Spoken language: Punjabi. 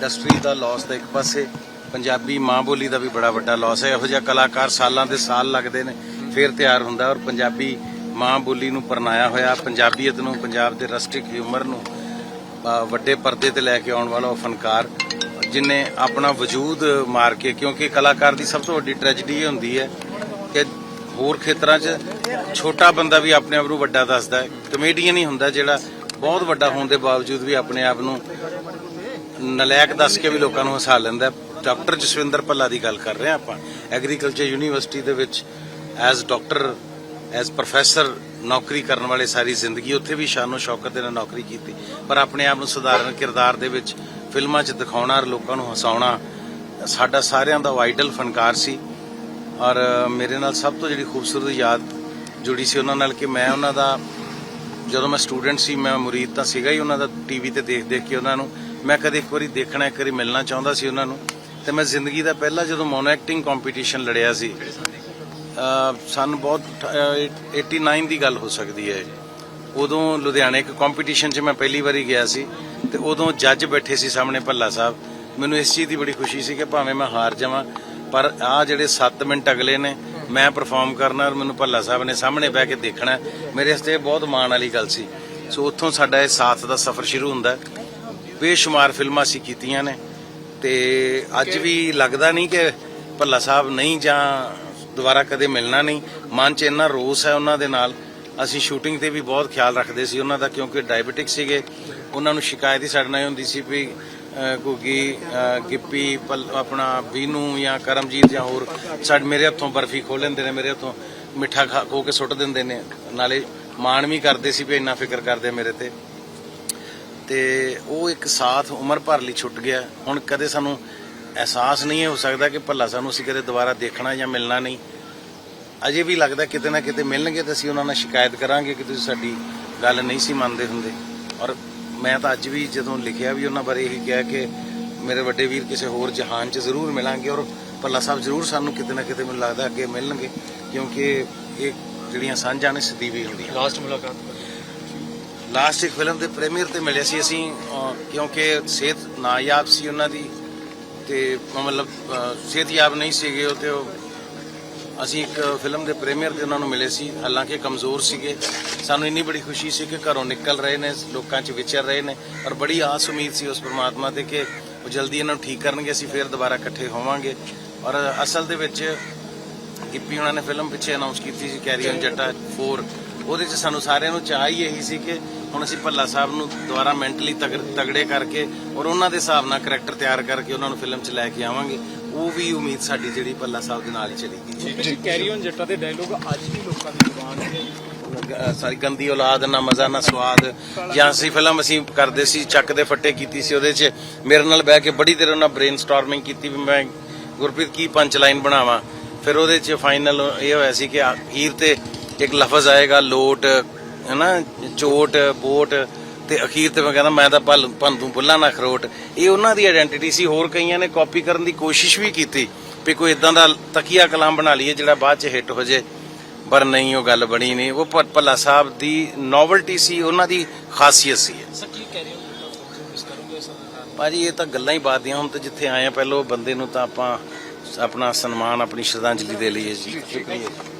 ਇੰਡਸਟਰੀ ਦਾ ਲਾਸ ਤਾਂ ਇੱਕ ਪਾਸੇ ਪੰਜਾਬੀ ਮਾਂ ਬੋਲੀ ਦਾ ਵੀ ਬੜਾ ਵੱਡਾ ਲਾਸ ਹੈ। ਇਹੋ ਜਿਹਾ ਕਲਾਕਾਰ ਸਾਲਾਂ ਦੇ ਸਾਲ ਲੱਗਦੇ ਨੇ, ਫਿਰ ਤਿਆਰ ਹੁੰਦਾ ਔਰ ਪੰਜਾਬੀ ਮਾਂ ਬੋਲੀ ਨੂੰ ਪਰਨਾਇਆ ਹੋਇਆ, ਪੰਜਾਬੀਅਤ ਨੂੰ, ਪੰਜਾਬ ਦੇ ਰਸਟਿਕ ਹਿਊਮਰ ਨੂੰ ਵੱਡੇ ਪਰਦੇ ਤੇ ਲੈ ਕੇ ਆਉਣ ਵਾਲਾ ਉਹ ਫਨਕਾਰ, ਜਿਨੇ ਆਪਣਾ ਵਜੂਦ ਮਾਰ ਕੇ, ਕਿਉਂਕਿ ਕਲਾਕਾਰ ਦੀ ਸਭ ਤੋਂ ਵੱਡੀ ਟ੍ਰੈਜੇਡੀ ਇਹ ਹੁੰਦੀ ਹੈ ਕਿ ਹੋਰ ਖੇਤਰਾਂ 'ਚ ਛੋਟਾ ਬੰਦਾ ਵੀ ਆਪਣੇ ਆਪ ਨੂੰ ਵੱਡਾ ਦੱਸਦਾ ਹੈ। ਕਮੇਡੀਅਨ ਹੀ ਹੁੰਦਾ ਜਿਹੜਾ ਬਹੁਤ ਵੱਡਾ ਹੋਣ ਦੇ ਬਾਵਜੂਦ ਵੀ ਆਪਣੇ ਆਪ ਨੂੰ ਨਲਾਇਕ ਦੱਸ ਕੇ ਵੀ ਲੋਕਾਂ ਨੂੰ ਹਸਾ ਲੈਂਦਾ ਡਾਕਟਰ ਜਸਵਿੰਦਰ ਭੱਲਾ ਦੀ ਗੱਲ ਕਰ ਰਹੇ ਹਾਂ ਆਪਾਂ। ਐਗਰੀਕਲਚਰ ਯੂਨੀਵਰਸਿਟੀ ਦੇ ਵਿੱਚ ਐਜ਼ ਡਾਕਟਰ ਐਜ਼ ਪ੍ਰੋਫੈਸਰ ਨੌਕਰੀ ਕਰਨ ਵਾਲੇ ਸਾਰੀ ਜ਼ਿੰਦਗੀ ਉੱਥੇ ਵੀ ਸ਼ਾਨੋ ਸ਼ੌਕਤ ਦੇ ਨਾਲ ਨੌਕਰੀ ਕੀਤੀ। ਪਰ ਆਪਣੇ ਆਪ ਨੂੰ ਸਧਾਰਨ ਕਿਰਦਾਰ ਦੇ ਵਿੱਚ ਫਿਲਮਾਂ 'ਚ ਦਿਖਾਉਣਾ ਔਰ ਲੋਕਾਂ ਨੂੰ ਹਸਾਉਣਾ, ਸਾਡਾ ਸਾਰਿਆਂ ਦਾ ਵਾਈਡਲ ਫਨਕਾਰ ਸੀ। ਔਰ ਮੇਰੇ ਨਾਲ ਸਭ ਤੋਂ ਜਿਹੜੀ ਖੂਬਸੂਰਤ ਯਾਦ ਜੁੜੀ ਸੀ ਉਹਨਾਂ ਨਾਲ ਕਿ ਮੈਂ ਉਹਨਾਂ ਦਾ, ਜਦੋਂ ਮੈਂ ਸਟੂਡੈਂਟ ਸੀ, ਮੈਂ ਮੁਰੀਦ ਤਾਂ ਸੀਗਾ ਹੀ ਉਹਨਾਂ ਦਾ ਟੀਵੀ ਤੇ ਦੇਖ ਦੇਖ ਕੇ ਉਹਨਾਂ ਨੂੰ। ਮੈਂ ਕਦੇ ਇੱਕ ਵਾਰੀ ਦੇਖਣਾ, ਇੱਕ ਵਾਰੀ ਮਿਲਣਾ ਚਾਹੁੰਦਾ ਸੀ ਉਹਨਾਂ ਨੂੰ। ਤੇ ਮੈਂ ਜ਼ਿੰਦਗੀ ਦਾ ਪਹਿਲਾ ਜਦੋਂ ਮੋਨੋ ਐਕਟਿੰਗ ਕੰਪੀਟੀਸ਼ਨ ਲੜਿਆ ਸੀ, ਅਹ ਸਾਨੂੰ ਬਹੁਤ, ਅਹ 89 ਦੀ ਗੱਲ ਹੋ ਸਕਦੀ ਹੈ ਉਦੋਂ ਲੁਧਿਆਣੇ ਇੱਕ ਕੰਪੀਟੀਸ਼ਨ 'ਚ ਮੈਂ ਪਹਿਲੀ ਵਾਰੀ ਗਿਆ ਸੀ ਤੇ ਉਦੋਂ ਜੱਜ ਬੈਠੇ ਸੀ ਸਾਹਮਣੇ ਭੱਲਾ ਸਾਹਿਬ। ਮੈਨੂੰ ਇਸ ਚੀਜ਼ ਦੀ ਬੜੀ ਖੁਸ਼ੀ ਸੀ ਕਿ ਭਾਵੇਂ ਮੈਂ ਹਾਰ ਜਾਵਾਂ, ਪਰ ਆ ਜਿਹੜੇ 7 ਮਿੰਟ ਅਗਲੇ ਨੇ, ਮੈਂ ਪਰਫਾਰਮ ਕਰਨਾ ਔਰ ਮੈਨੂੰ ਭੱਲਾ ਸਾਹਿਬ ਨੇ ਸਾਹਮਣੇ ਬਹਿ ਕੇ ਦੇਖਣਾ, ਮੇਰੇ ਵਾਸਤੇ ਇਹ ਬਹੁਤ ਮਾਣ ਵਾਲੀ ਗੱਲ ਸੀ। ਸੋ ਉੱਥੋਂ ਸਾਡਾ ਇਹ ਸਾਥ ਦਾ ਸਫ਼ਰ ਸ਼ੁਰੂ ਹੁੰਦਾ। ਹੈ ਬੇਸ਼ੁਮਾਰ ਫਿਲਮਾਂ ਅਸੀਂ ਕੀਤੀਆਂ ਨੇ ਤੇ ਅੱਜ ਵੀ ਲੱਗਦਾ ਨਹੀਂ ਕਿ ਭੱਲਾ ਸਾਹਿਬ ਨਹੀਂ ਜਾਂ ਦੁਬਾਰਾ ਕਦੇ ਮਿਲਣਾ ਨਹੀਂ। ਮਨ 'ਚ ਇੰਨਾ ਰੋਸ ਹੈ ਉਹਨਾਂ ਦੇ ਨਾਲ। ਅਸੀਂ ਸ਼ੂਟਿੰਗ ਤੇ ਵੀ ਬਹੁਤ ਖਿਆਲ ਰੱਖਦੇ ਸੀ ਉਹਨਾਂ ਦਾ ਕਿਉਂਕਿ ਡਾਇਬੀਟਿਕ ਸੀਗੇ। ਉਹਨਾਂ ਨੂੰ ਸ਼ਿਕਾਇਤ ਹੀ ਸਾਡੇ ਨਾਲ ਇਹ ਹੁੰਦੀ ਸੀ ਵੀ ਅਹ, ਗਿੱਪੀ ਪਲ- ਆਪਣਾ ਬੀਨੂ ਜਾਂ ਕਰਮਜੀਤ ਜਾਂ ਹੋਰ ਸਾਡੇ ਮੇਰੇ ਹੱਥੋਂ ਬਰਫੀ ਖੋਹ ਲੈਂਦੇ ਨੇ ਮੇਰੇ ਹੱਥੋਂ ਮਿੱਠਾ ਖਾ ਖੋ ਕੇ ਸੁੱਟ ਦਿੰਦੇ ਨੇ। ਨਾਲੇ ਮਾਣ ਵੀ ਕਰਦੇ ਸੀ ਵੀ ਇੰਨਾ ਫਿਕਰ ਕਰਦੇ ਮੇਰੇ ਤੇ। ਤੇ ਉਹ ਇੱਕ ਸਾਥ ਉਮਰ ਭਰ ਲਈ ਛੁੱਟ ਗਿਆ। ਹੁਣ ਕਦੇ ਸਾਨੂੰ ਅਹਿਸਾਸ ਨਹੀਂ ਹੋ ਸਕਦਾ ਕਿ ਭੱਲਾ ਸਾਨੂੰ ਅਸੀਂ ਕਦੇ ਦੁਬਾਰਾ ਦੇਖਣਾ ਜਾਂ ਮਿਲਣਾ ਨਹੀਂ। ਅਜੇ ਵੀ ਲੱਗਦਾ ਕਿਤੇ ਨਾ ਕਿਤੇ ਮਿਲਣਗੇ ਤਾਂ ਅਸੀਂ ਉਹਨਾਂ ਨਾਲ ਸ਼ਿਕਾਇਤ ਕਰਾਂਗੇ ਕਿ ਤੁਸੀਂ ਸਾਡੀ ਗੱਲ ਨਹੀਂ ਸੀ ਮੰਨਦੇ ਹੁੰਦੇ। ਔਰ ਮੈਂ ਤਾਂ ਅੱਜ ਵੀ ਜਦੋਂ ਲਿਖਿਆ ਵੀ ਉਹਨਾਂ ਬਾਰੇ ਇਹੀ ਕਿਹਾ ਕਿ ਮੇਰੇ ਵੱਡੇ ਵੀਰ ਕਿਸੇ ਹੋਰ ਜਹਾਨ 'ਚ ਜ਼ਰੂਰ ਮਿਲਾਂਗੇ ਔਰ ਭੱਲਾ ਸਾਹਿਬ ਜ਼ਰੂਰ ਸਾਨੂੰ ਕਿਤੇ ਨਾ ਕਿਤੇ ਮੈਨੂੰ ਲੱਗਦਾ ਅੱਗੇ ਮਿਲਣਗੇ ਕਿਉਂਕਿ ਇਹ ਜਿਹੜੀਆਂ ਸਾਂਝਾਂ ਨੇ ਸਦੀਵੀ ਹੁੰਦੀਆਂ। ਲਾਸਟ ਮੁਲਾਕਾਤ। ਲਾਸਟ ਇੱਕ ਫਿਲਮ ਦੇ ਪ੍ਰੀਮੀਅਰ ਤੇ ਮਿਲੇ ਸੀ ਅਸੀਂ ਕਿਉਂਕਿ ਸਿਹਤ ਨਾਯਾਬ ਸੀ ਉਹਨਾਂ ਦੀ ਤੇ ਮਤਲਬ ਸਿਹਤਯਾਬ ਨਹੀਂ ਸੀਗੇ ਉਹ ਤੇ ਉਹ ਅਸੀਂ ਇੱਕ ਫਿਲਮ ਦੇ ਪ੍ਰੀਮੀਅਰ ਤੇ ਉਹਨਾਂ ਨੂੰ ਮਿਲੇ ਸੀ, ਹਾਲਾਂਕਿ ਕਮਜ਼ੋਰ ਸੀਗੇ। ਸਾਨੂੰ ਇੰਨੀ ਬੜੀ ਖੁਸ਼ੀ ਸੀ ਕਿ ਘਰੋਂ ਨਿਕਲ ਰਹੇ ਨੇ, ਲੋਕਾਂ 'ਚ ਵਿਚਰ ਰਹੇ ਨੇ ਔਰ ਬੜੀ ਆਸ ਉਮੀਦ ਸੀ ਉਸ ਪ੍ਰਮਾਤਮਾ ਤੇ ਕਿ ਉਹ ਜਲਦੀ ਇਹਨਾਂ ਨੂੰ ਠੀਕ ਕਰਨਗੇ, ਅਸੀਂ ਫੇਰ ਦੁਬਾਰਾ ਇਕੱਠੇ ਹੋਵਾਂਗੇ। ਔਰ ਅਸਲ ਦੇ ਵਿੱਚ ਗਿੱਪੀ ਉਹਨਾਂ ਨੇ ਫਿਲਮ ਪਿੱਛੇ ਅਨਾਉਂਸ ਕੀਤੀ ਸੀ, ਕੈਰੀ ਔਨ ਜੱਟਾ 4 ਉਹਦੇ 'ਚ ਸਾਨੂੰ ਸਾਰਿਆਂ ਨੂੰ ਚਾਹ ਹੀ ਇਹੀ ਸੀ ਕਿ ਹੁਣ ਅਸੀਂ ਭੱਲਾ ਸਾਹਿਬ ਨੂੰ ਦੁਬਾਰਾ ਮੈਂਟਲੀ ਤਗੜੇ ਕਰਕੇ ਔਰ ਉਹਨਾਂ ਦੇ ਹਿਸਾਬ ਨਾਲ ਕਰੈਕਟਰ ਤਿਆਰ ਕਰਕੇ ਉਹਨਾਂ ਨੂੰ ਫਿਲਮ 'ਚ ਲੈ ਕੇ ਆਵਾਂਗੇ ਉਹ ਵੀ ਉਮੀਦ ਸਾਡੀ ਜਿਹੜੀ ਭੱਲਾ ਸਾਹਿਬ ਦੇ ਨਾਲ ਹੀ ਚਲੀ ਗਈ ਜੀ ਕੈਰੀ ਔਨ ਜੱਟਾ ਦੇ ਡਾਇਲੋਗ ਅੱਜ ਵੀ ਲੋਕਾਂ ਦੀ ਜ਼ੁਬਾਨ ਤੇ ਸਾਰੀ ਗੰਦੀ ਔਲਾਦ ਨਾ ਮਜ਼ਾ ਨਾ ਸਵਾਦ। ਜਾਂ ਅਸੀਂ ਫਿਲਮ ਅਸੀਂ ਕਰਦੇ ਸੀ ਚੱਕ ਦੇ ਫੱਟੇ ਕੀਤੀ ਸੀ ਉਹਦੇ 'ਚ ਮੇਰੇ ਨਾਲ ਬਹਿ ਕੇ ਬੜੀ ਦੇਰ ਉਹਨਾਂ ਬ੍ਰੇਨਸਟਾਰਮਿੰਗ ਕੀਤੀ ਵੀ ਮੈਂ ਗੁਰਪ੍ਰੀਤ ਕੀ ਪੰਚ ਲਾਈਨ ਬਣਾਵਾਂ। ਫਿਰ ਉਹਦੇ 'ਚ ਫਾਈਨਲ ਇਹ ਹੋਇਆ ਸੀ ਕਿ ਅਖੀਰ ਤੇ ਇੱਕ ਲਫ਼ਜ਼ ਆਏਗਾ ਲੋਟ ਹੈਨਾ ਚੋਟ ਬੋਟ ਤੇ ਅਖੀਰ ਤੇ ਮੈਂ ਕਹਿੰਦਾ ਮੈਂ ਤਾਂ ਭਲ ਭੰਦੂ ਬੁੱਲਾ ਨਾ ਖਰੋਟ। ਇਹ ਉਹਨਾਂ ਦੀ ਆਇਡੈਂਟੀਟੀ ਸੀ ਹੋਰ ਕਈਆਂ ਨੇ ਕਾਪੀ ਕਰਨ ਦੀ ਕੋਸ਼ਿਸ਼ ਵੀ ਕੀਤੀ ਵੀ ਕੋਈ ਇਦਾਂ ਦਾ ਤਕੀਆ ਕਲਾਮ ਬਣਾ ਲਈਏ ਜਿਹੜਾ ਬਾਅਦ 'ਚ ਹਿੱਟ ਹੋ ਜੇ ਪਰ ਨਹੀਂ ਉਹ ਗੱਲ ਬਣੀ ਨਹੀਂ। ਉਹ ਭੱਲਾ ਸਾਹਿਬ ਦੀ ਨੋਵਲਟੀ ਸੀ ਉਹਨਾਂ ਦੀ ਖਾਸੀਅਤ ਸੀ। ਸਰ ਭਾਜੀ ਇਹ ਤਾਂ ਗੱਲਾਂ ਹੀ ਬਾਤ ਦੀਆਂ ਹੁਣ ਤਾਂ ਜਿੱਥੇ ਆਏ ਆ ਪਹਿਲਾਂ ਉਹ ਬੰਦੇ ਨੂੰ ਤਾਂ ਆਪਾਂ ਆਪਣਾ ਸਨਮਾਨ ਆਪਣੀ ਸ਼ਰਧਾਂਜਲੀ ਦੇ ਲਈਏ ਜੀ। ਸ਼ੁਕਰੀਆ